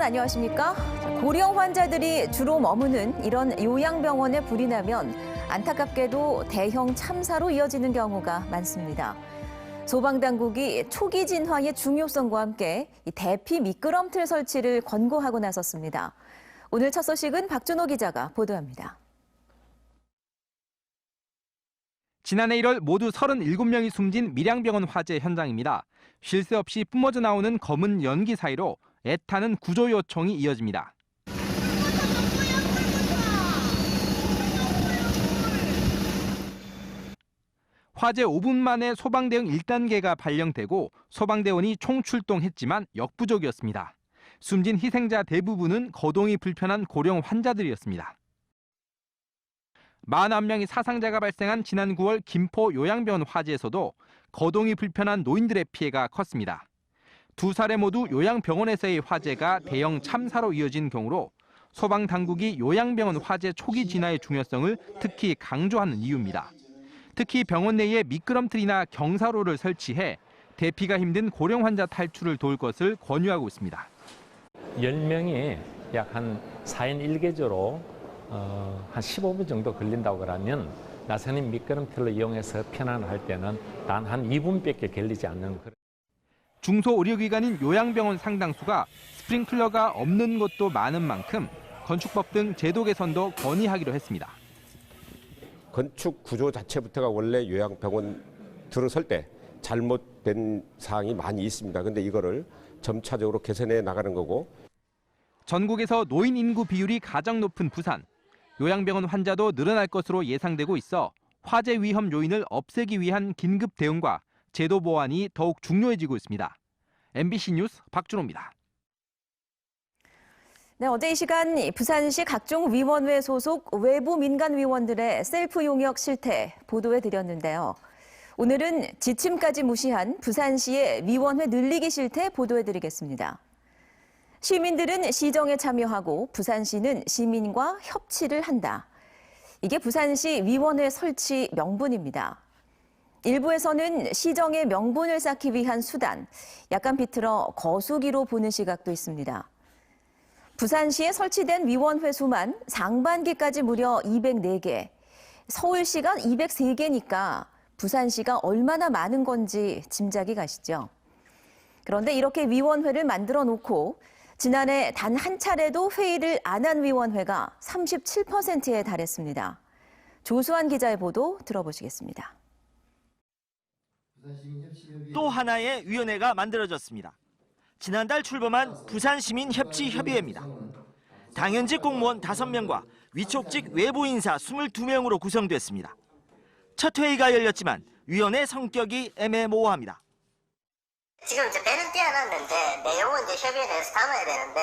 여러분 안녕하십니까? 자, 고령 환자들이 주로 머무는 이런 요양병원에 불이 나면 안타깝게도 대형 참사로 이어지는 경우가 많습니다. 소방당국이 초기 진화의 중요성과 함께 이 대피 미끄럼틀 설치를 권고하고 나섰습니다. 오늘 첫 소식은 박준호 기자가 보도합니다. 지난해 1월 모두 37명이 숨진 밀양병원 화재 현장입니다. 쉴 새 없이 뿜어져 나오는 검은 연기 사이로 애타는 구조 요청이 이어집니다. 화재 5분 만에 소방 대응 1단계가 발령되고 소방대원이 총출동했지만 역부족이었습니다. 숨진 희생자 대부분은 거동이 불편한 고령 환자들이었습니다. 41명의 사상자가 발생한 지난 9월 김포 요양병원 화재에서도 거동이 불편한 노인들의 피해가 컸습니다. 두 사례 모두 요양병원에서의 화재가 대형 참사로 이어진 경우로 소방 당국이 요양병원 화재 초기 진화의 중요성을 특히 강조하는 이유입니다. 특히 병원 내에 미끄럼틀이나 경사로를 설치해 대피가 힘든 고령 환자 탈출을 도울 것을 권유하고 있습니다. 10명이 약 한 4인 1개조로 어, 한 15분 정도 걸린다고 그러면 나선인 미끄럼틀을 이용해서 편안할 때는 단 한 2분밖에 걸리지 않는 그런 중소 의료기관인 요양병원 상당수가 스프링클러가 없는 곳도 많은 만큼 건축법 등 제도 개선도 건의하기로 했습니다. 건축 구조 자체부터가 원래 요양병원 들어설 때 잘못된 사항이 많이 있습니다. 근데 이거를 점차적으로 개선해 나가는 거고 전국에서 노인 인구 비율이 가장 높은 부산. 요양병원 환자도 늘어날 것으로 예상되고 있어 화재 위험 요인을 없애기 위한 긴급 대응과 제도 보완이 더욱 중요해지고 있습니다. MBC 뉴스 박준호입니다. 네, 어제 이 시간 부산시 각종 위원회 소속 외부 민간 위원들의 셀프 용역 실태 보도해 드렸는데요. 오늘은 지침까지 무시한 부산시의 위원회 늘리기 실태 보도해 드리겠습니다. 시민들은 시정에 참여하고 부산시는 시민과 협치를 한다. 이게 부산시 위원회 설치 명분입니다. 일부에서는 시정의 명분을 쌓기 위한 수단, 약간 비틀어 거수기로 보는 시각도 있습니다. 부산시에 설치된 위원회 수만 상반기까지 무려 204개, 서울시가 203개니까 부산시가 얼마나 많은 건지 짐작이 가시죠. 그런데 이렇게 위원회를 만들어 놓고 지난해 단 한 차례도 회의를 안 한 위원회가 37%에 달했습니다. 조수환 기자의 보도 들어보시겠습니다. 또 하나의 위원회가 만들어졌습니다. 지난달 출범한 부산시민협치협의회입니다. 당연직 공무원 5명과 위촉직 외부 인사 22명으로 구성됐습니다. 첫 회의가 열렸지만 위원회 성격이 애매모호합니다. 지금 이제 배는 띄어놨는데 내용은 이제 협의에 대해서 담아야 되는데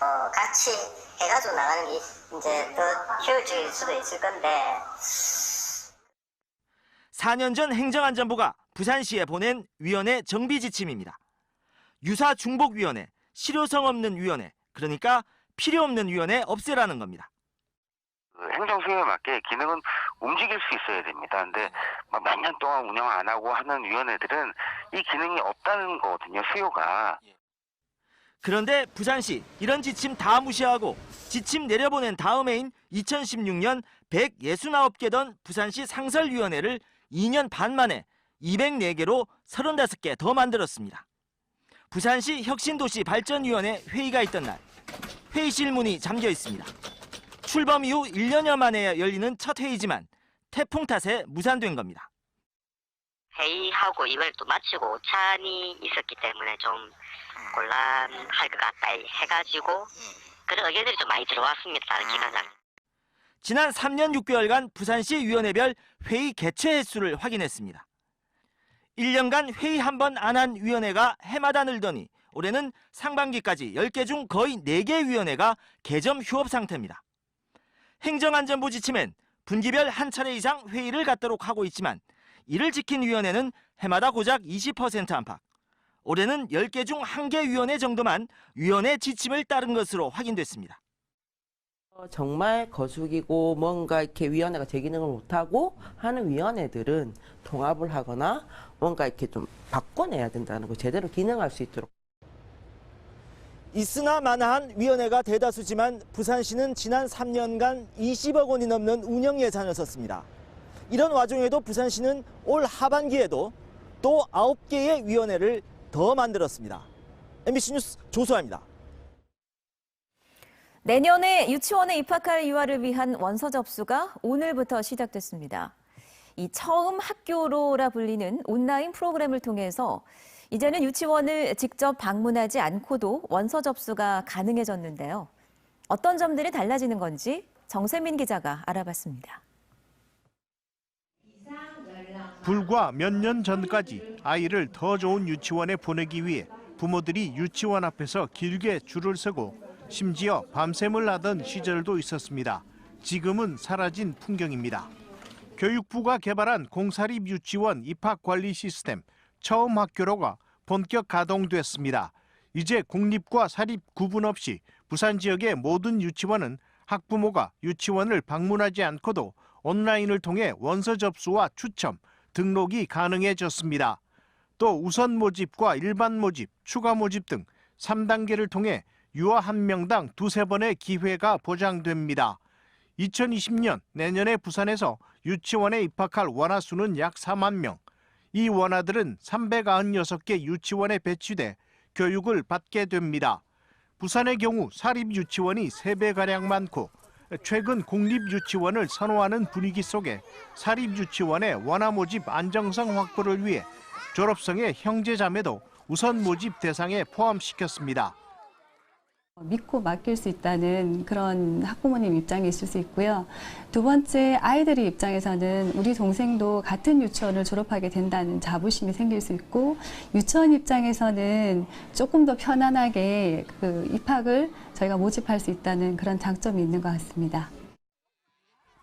어, 같이 해가지고 나가는 게 이제 더 효율적일 수도 있을 건데 4년 전 행정안전부가 부산시에 보낸 위원회 정비 지침입니다. 유사 중복 위원회, 실효성 없는 위원회, 그러니까 필요 없는 위원회 없애라는 겁니다. 그 행정 수요에 맞게 기능은 움직일 수 있어야 됩니다. 근데 몇 년 동안 운영 안 하고 하는 위원회들은 이 기능이 없다는 거거든요. 수요가. 그런데 부산시 이런 지침 다 무시하고 지침 내려보낸 다음 해인 2016년 169개던 부산시 상설위원회를 2년 반 만에 204개로 35개 더 만들었습니다. 부산시 혁신도시 발전위원회 회의가 있던 날 회의실 문이 잠겨 있습니다. 출범 이후 1년여 만에 열리는 첫 회의지만 태풍 탓에 무산된 겁니다. 회의하고 이걸 또 마치고 오찬이 있었기 때문에 좀 곤란할 것 같다 해가지고 그런 의견들이 좀 많이 들어왔습니다. 다른 기관장. 지난 3년 6개월간 부산시 위원회별 회의 개최 횟수를 확인했습니다. 1년간 회의 한 번 안 한 위원회가 해마다 늘더니 올해는 상반기까지 10개 중 거의 4개 위원회가 개점 휴업 상태입니다. 행정안전부 지침엔 분기별 한 차례 이상 회의를 갖도록 하고 있지만 이를 지킨 위원회는 해마다 고작 20% 안팎. 올해는 10개 중 1개 위원회 정도만 위원회 지침을 따른 것으로 확인됐습니다. 어, 정말 거수기고 뭔가 이렇게 위원회가 제 기능을 못하고 하는 위원회들은 통합을 하거나 뭔가 이렇게 좀 바꿔내야 된다는 거 제대로 기능할 수 있도록 있으나 마나한 위원회가 대다수지만 부산시는 지난 3년간 20억 원이 넘는 운영 예산을 썼습니다. 이런 와중에도 부산시는 올 하반기에도 또 9개의 위원회를 더 만들었습니다. MBC 뉴스 조수아입니다. 내년에 유치원에 입학할 유아를 위한 원서 접수가 오늘부터 시작됐습니다. 이 처음 학교로라 불리는 온라인 프로그램을 통해서 이제는 유치원을 직접 방문하지 않고도 원서 접수가 가능해졌는데요. 어떤 점들이 달라지는 건지 정세민 기자가 알아봤습니다. 불과 몇 년 전까지 아이를 더 좋은 유치원에 보내기 위해 부모들이 유치원 앞에서 길게 줄을 서고 심지어 밤샘을 하던 시절도 있었습니다. 지금은 사라진 풍경입니다. 교육부가 개발한 공사립 유치원 입학 관리 시스템 처음 학교로가 본격 가동됐습니다. 이제 공립과 사립 구분 없이 부산 지역의 모든 유치원은 학부모가 유치원을 방문하지 않고도 온라인을 통해 원서 접수와 추첨, 등록이 가능해졌습니다. 또 우선 모집과 일반 모집, 추가 모집 등 3단계를 통해 유아 한 명당 두세 번의 기회가 보장됩니다. 2020년 내년에 부산에서 유치원에 입학할 원화 수는 약 4만 명. 이 원화들은 396개 유치원에 배치돼 교육을 받게 됩니다. 부산의 경우 사립 유치원이 3배가량 많고 최근 공립 유치원을 선호하는 분위기 속에 사립 유치원의 원화 모집 안정성 확보를 위해 졸업생의 형제 자매도 우선 모집 대상에 포함시켰습니다. 믿고 맡길 수 있다는 그런 학부모님 입장이 있을 수 있고요. 두 번째, 아이들의 입장에서는 우리 동생도 같은 유치원을 졸업하게 된다는 자부심이 생길 수 있고, 유치원 입장에서는 조금 더 편안하게 그 입학을 저희가 모집할 수 있다는 그런 장점이 있는 것 같습니다.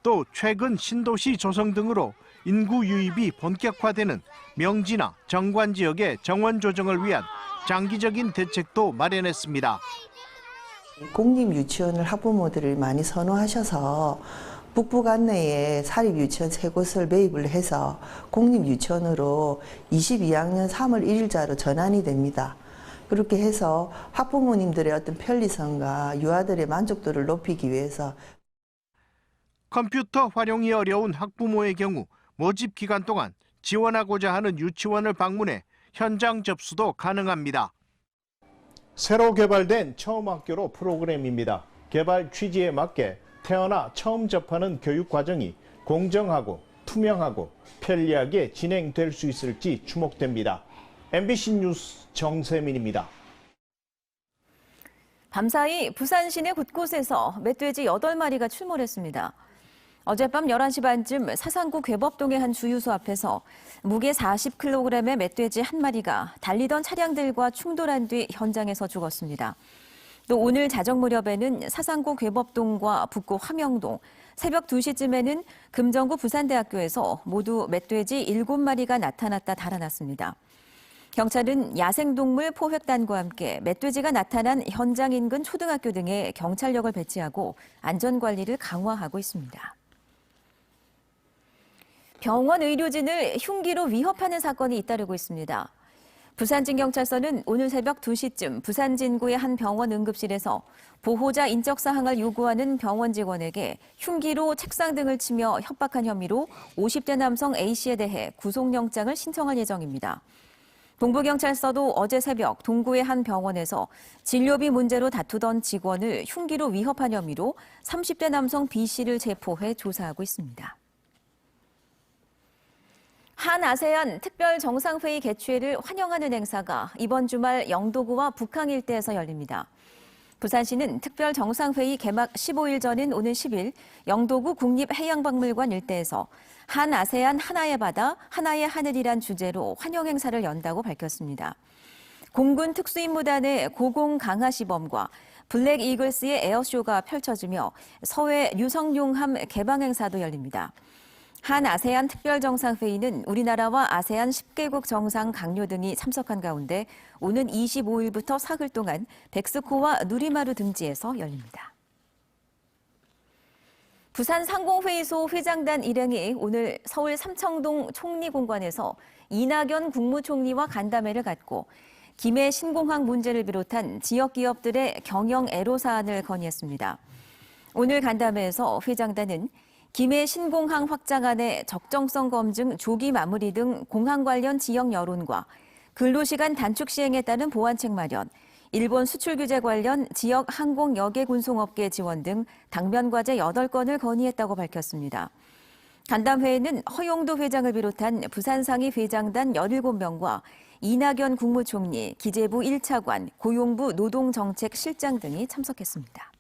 또 최근 신도시 조성 등으로 인구 유입이 본격화되는 명지나 정관 지역의 정원 조정을 위한 장기적인 대책도 마련했습니다. 공립 유치원을 학부모들을 많이 선호하셔서 북부 관내에 사립 유치원 세 곳을 매입을 해서 공립 유치원으로 22학년 3월 1일자로 전환이 됩니다. 그렇게 해서 학부모님들의 어떤 편리성과 유아들의 만족도를 높이기 위해서 컴퓨터 활용이 어려운 학부모의 경우 모집 기간 동안 지원하고자 하는 유치원을 방문해 현장 접수도 가능합니다. 새로 개발된 처음 학교로 프로그램입니다. 개발 취지에 맞게 태어나 처음 접하는 교육 과정이 공정하고 투명하고 편리하게 진행될 수 있을지 주목됩니다. MBC 뉴스 정세민입니다. 밤사이 부산 시내 곳곳에서 멧돼지 8마리가 출몰했습니다. 어젯밤 11시 반쯤 사상구 괴법동의 한 주유소 앞에서 무게 40kg의 멧돼지 한 마리가 달리던 차량들과 충돌한 뒤 현장에서 죽었습니다. 또 오늘 자정 무렵에는 사상구 괴법동과 북구 화명동, 새벽 2시쯤에는 금정구 부산대학교에서 모두 멧돼지 7마리가 나타났다 달아났습니다. 경찰은 야생동물 포획단과 함께 멧돼지가 나타난 현장 인근 초등학교 등에 경찰력을 배치하고 안전관리를 강화하고 있습니다. 병원 의료진을 흉기로 위협하는 사건이 잇따르고 있습니다. 부산진경찰서는 오늘 새벽 2시쯤 부산 진구의 한 병원 응급실에서 보호자 인적 사항을 요구하는 병원 직원에게 흉기로 책상 등을 치며 협박한 혐의로 50대 남성 A씨에 대해 구속영장을 신청할 예정입니다. 동부경찰서도 어제 새벽 동구의 한 병원에서 진료비 문제로 다투던 직원을 흉기로 위협한 혐의로 30대 남성 B씨를 체포해 조사하고 있습니다. 한 아세안 특별 정상회의 개최를 환영하는 행사가 이번 주말 영도구와 북항 일대에서 열립니다. 부산시는 특별 정상회의 개막 15일 전인 오늘 10일 영도구 국립해양박물관 일대에서 한 아세안 하나의 바다, 하나의 하늘이란 주제로 환영 행사를 연다고 밝혔습니다. 공군 특수임무단의 고공 강화 시범과 블랙 이글스의 에어쇼가 펼쳐지며 서해 유성용함 개방 행사도 열립니다. 한 아세안 특별정상회의는 우리나라와 아세안 10개국 정상 강요 등이 참석한 가운데 오는 25일부터 사흘 동안 백스코와 누리마루 등지에서 열립니다. 부산 상공회의소 회장단 일행이 오늘 서울 삼청동 총리공관에서 이낙연 국무총리와 간담회를 갖고 김해 신공항 문제를 비롯한 지역 기업들의 경영 애로 사안을 건의했습니다. 오늘 간담회에서 회장단은 김해 신공항 확장안의 적정성 검증 조기 마무리 등 공항 관련 지역 여론과 근로시간 단축 시행에 따른 보완책 마련, 일본 수출 규제 관련 지역 항공 여객 운송업계 지원 등 당면 과제 8건을 건의했다고 밝혔습니다. 간담회에는 허용도 회장을 비롯한 부산 상위 회장단 17명과 이낙연 국무총리, 기재부 1차관, 고용부 노동정책실장 등이 참석했습니다.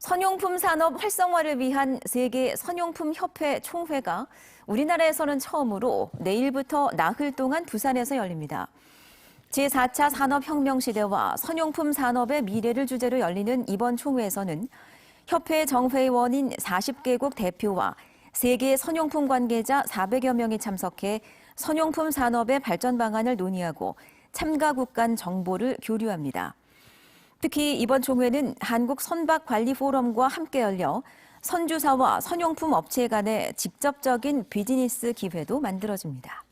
선용품 산업 활성화를 위한 세계 선용품 협회 총회가 우리나라에서는 처음으로 내일부터 나흘 동안 부산에서 열립니다. 제4차 산업혁명 시대와 선용품 산업의 미래를 주제로 열리는 이번 총회에서는 협회 정회원인 40개국 대표와 세계 선용품 관계자 400여 명이 참석해 선용품 산업의 발전 방안을 논의하고 참가국 간 정보를 교류합니다. 특히 이번 총회는 한국 선박 관리 포럼과 함께 열려 선주사와 선용품 업체 간의 직접적인 비즈니스 기회도 만들어집니다.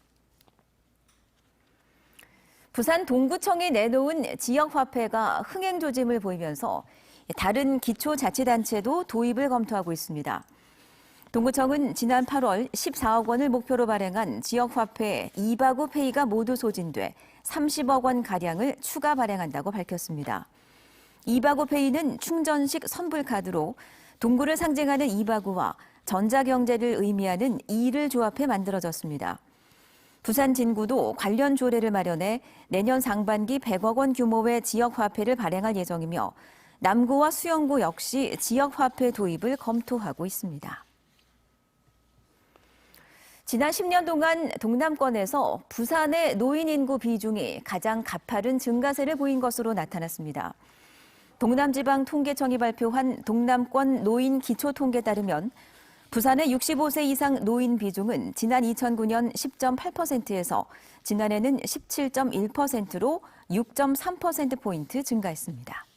부산 동구청이 내놓은 지역화폐가 흥행 조짐을 보이면서 다른 기초자치단체도 도입을 검토하고 있습니다. 동구청은 지난 8월 14억 원을 목표로 발행한 지역화폐 이바구 페이가 모두 소진돼 30억 원 가량을 추가 발행한다고 밝혔습니다. 이바구 페이는 충전식 선불카드로 동구를 상징하는 이바구와 전자경제를 의미하는 이를 조합해 만들어졌습니다. 부산 진구도 관련 조례를 마련해 내년 상반기 100억 원 규모의 지역 화폐를 발행할 예정이며 남구와 수영구 역시 지역 화폐 도입을 검토하고 있습니다. 지난 10년 동안 동남권에서 부산의 노인 인구 비중이 가장 가파른 증가세를 보인 것으로 나타났습니다. 동남지방 통계청이 발표한 동남권 노인 기초 통계에 따르면 부산의 65세 이상 노인 비중은 지난 2009년 10.8%에서 지난해는 17.1%로 6.3%포인트 증가했습니다.